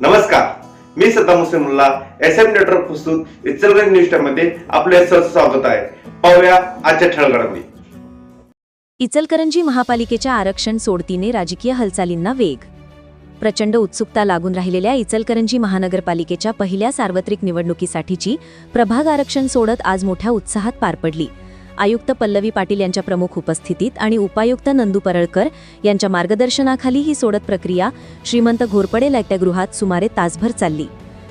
नमस्कार. मी Saddam Hussain S M network प्रस्तुत इचलगंज न्यूजमध्ये आपले सहर्ष स्वागत आहे. पाहूया आजच्या ठळगडामध्ये इचलकरंजी महापालिकेच्या आरक्षण सोडतीने राजकीय हालचालींना वेग. प्रचंड उत्सुकता लागून राहिलेल्या इचलकरंजी महानगरपालिकेच्या पहिल्या सार्वत्रिक निवडणुकीसाठीची प्रभाग आरक्षण सोडत आज मोठ्या उत्साहात पार पडली. आयुक्त पल्लवी पाटील यांच्या प्रमुख उपस्थितीत आणि उपायुक्त नंदू परळकर यांच्या मार्गदर्शनाखाली ही सोडत प्रक्रिया श्रीमंत घोरपडे नाट्यगृहात सुमारे तासभर चालली.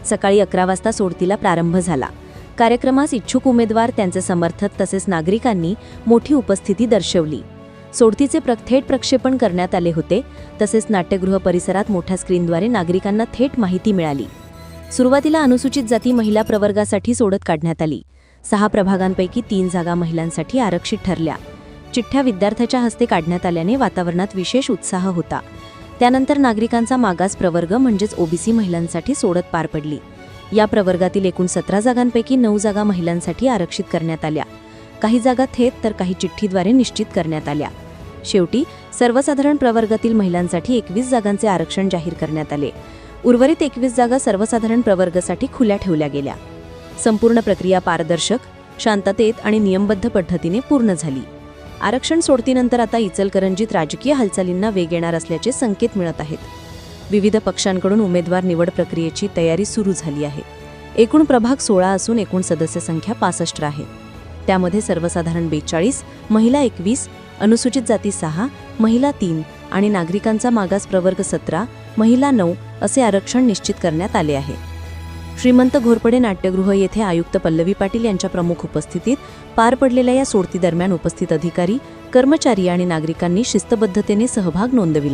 सकाळी अकरा वाजता सोडतीला प्रारंभ झाला. कार्यक्रमास इच्छुक उमेदवार त्यांचे समर्थक तसेच नागरिकांनी मोठी उपस्थिती दर्शवली. सोडतीचे प्र थेट प्रक्षेपण करण्यात आले होते तसेच नाट्यगृह परिसरात मोठ्या स्क्रीनद्वारे नागरिकांना थेट माहिती मिळाली. सुरुवातीला अनुसूचित जाती महिला प्रवर्गासाठी सोडत काढण्यात आली. सहा प्रभागांपैकी तीन जागा महिलांसाठी आरक्षित ठरल्या. चिठ्ठ्या विद्यार्थ्याच्या हस्ते काढण्यात आल्याने वातावरणात विशेष उत्साह होता. त्यानंतर नागरिकांचा मागास प्रवर्ग म्हणजेच ओबीसी महिलांसाठी सोडत पार पडली. या प्रवर्गातील एकूण सतरा जागांपैकी नऊ जागा महिलांसाठी आरक्षित करण्यात आल्या. काही जागा थेट तर काही चिठ्ठीद्वारे निश्चित करण्यात आल्या. शेवटी सर्वसाधारण प्रवर्गातील महिलांसाठी एकवीस जागांचे आरक्षण जाहीर करण्यात आले. उर्वरित एकवीस जागा सर्वसाधारण प्रवर्गासाठी खुल्या ठेवल्या गेल्या. संपूर्ण प्रक्रिया पारदर्शक शांततेत आणि नियमबद्ध पद्धतीने पूर्ण झाली. आरक्षण सोडतीनंतर आता इचलकरंजीत राजकीय हालचालींना वेग येणार असल्याचे संकेत मिळत आहेत. विविध पक्षांकडून उमेदवार निवड प्रक्रियेची तयारी सुरू झाली आहे. एकूण प्रभाग सोळा असून एकूण सदस्य संख्या पासष्ट आहे. त्यामध्ये सर्वसाधारण बेचाळीस महिला एकवीस अनुसूचित जाती सहा महिला तीन आणि नागरिकांचा मागास प्रवर्ग सतरा महिला नऊ असे आरक्षण निश्चित करण्यात आले आहे. श्रीमंत घोरपडे नाट्यगृह येथे आयुक्त पल्लवी पाटील यांच्या प्रमुख उपस्थितीत पार पडलेल्या या सोडतीदरम्यान उपस्थित अधिकारी कर्मचारी आणि नागरिकांनी शिस्तबद्धतेने सहभाग नोंदविला.